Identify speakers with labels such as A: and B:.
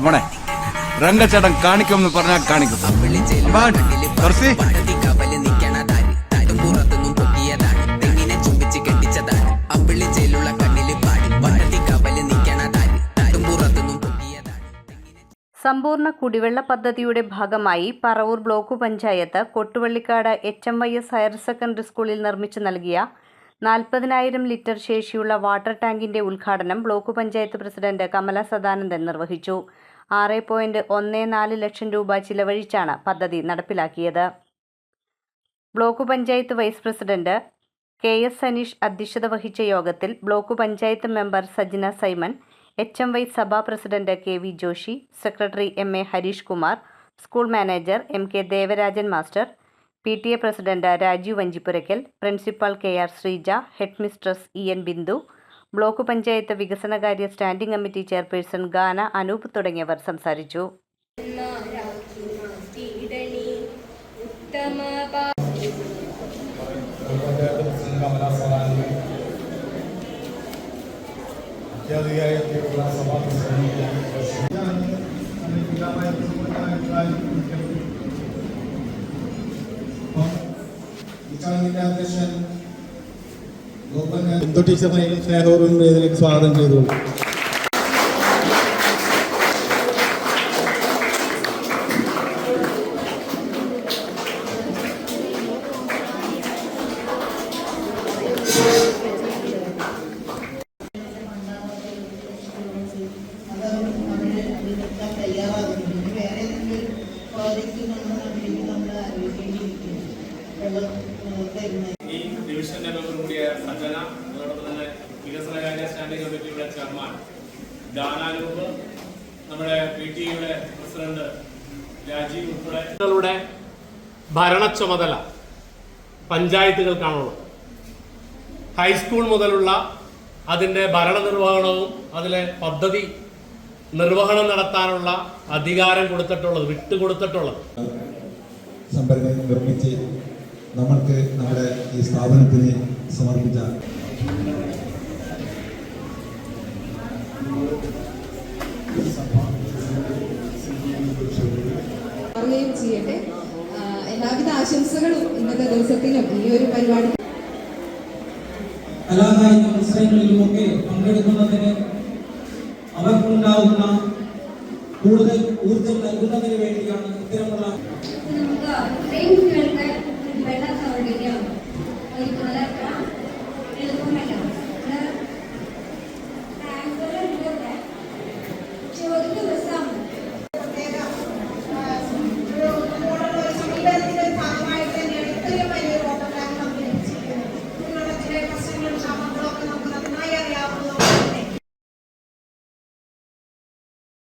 A: മോനെ രംഗച്ചേട്ടൻ കാണിക്കുമെന്ന് പറഞ്ഞാൽ കാണിക്കും.
B: സമ്പൂർണ കുടിവെള്ള പദ്ധതിയുടെ ഭാഗമായി Paravur block panchayat Kottuvallikkad H M Y S higher secondary സ്കൂളിൽ നിർമ്മിച്ചു നൽകിയ നാൽപ്പതിനായിരം ലിറ്റർ ശേഷിയുള്ള വാട്ടർ ടാങ്കിന്റെ ഉദ്ഘാടനം ബ്ലോക്ക് പഞ്ചായത്ത് പ്രസിഡന്റ് കമല സദാനന്ദൻ നിർവഹിച്ചു. ആറ് പോയിന്റ് ഒന്ന് നാല് ലക്ഷം രൂപ ചിലവഴിച്ചാണ് പദ്ധതി നടപ്പിലാക്കിയത്. Block panchayat vice president K S Saneesh അധ്യക്ഷത വഹിച്ച യോഗത്തിൽ block panchayat member Sajna Simon H M Y സഭാ president K V Joshi secretary M A Harish Kumar school manager M K Devarajan master P T A president Rajeev Vanchipurackal principal K R Sreeja head mistress E N Bindu block panchayat വികസനകാര്യ standing committee chairperson ഗാന അനൂപ് തുടങ്ങിയവർ സംസാരിച്ചു.
C: സഭാ അധ്യക്ഷൻ എന്തോ ടീച്ചറിനെ സ്നേഹപൂർവം ഇതിലേക്ക് സ്വാഗതം ചെയ്തോളൂ
D: ഈ ഡിവിഷന്റെ മെമ്പർ കൂടിയ സജ്ജന അതോടൊപ്പം തന്നെ വികസനകാര്യ സ്റ്റാൻഡിംഗ് കമ്മിറ്റിയുടെ ചെയർമാൻ നമ്മുടെ പി പ്രസിഡന്റ് രാജീവ് ഉൾപ്പെടെ ഭരണ ചുമതല പഞ്ചായത്തുകൾക്കാണുള്ളത്. ഹൈസ്കൂൾ മുതലുള്ള അതിന്റെ ഭരണനിർവഹണവും അതിലെ പദ്ധതി നിർവഹണം നടത്താനുള്ള അധികാരം കൊടുത്തിട്ടുള്ളത് വിട്ടുകൊടുത്തിട്ടുള്ളത്.
C: സംഭരണി നിർമ്മിച്ച് നമ്മൾക്ക് നമ്മുടെ ഈ സ്ഥാപനത്തിന് സമർപ്പിച്ച
E: മാറുകയും ചെയ്യട്ടെ. എല്ലാവിധ ആശംസകളും ഇന്നത്തെ ദിവസത്തിലും ഈ ഒരു പരിപാടി
F: കലാകായിക മത്സരങ്ങളിലുമൊക്കെ പങ്കെടുക്കുന്നതിന് അവർക്കുണ്ടാവുന്ന കൂടുതൽ ഊർജം നൽകുന്നതിന് വേണ്ടിയാണ് ഇത്തരമുള്ള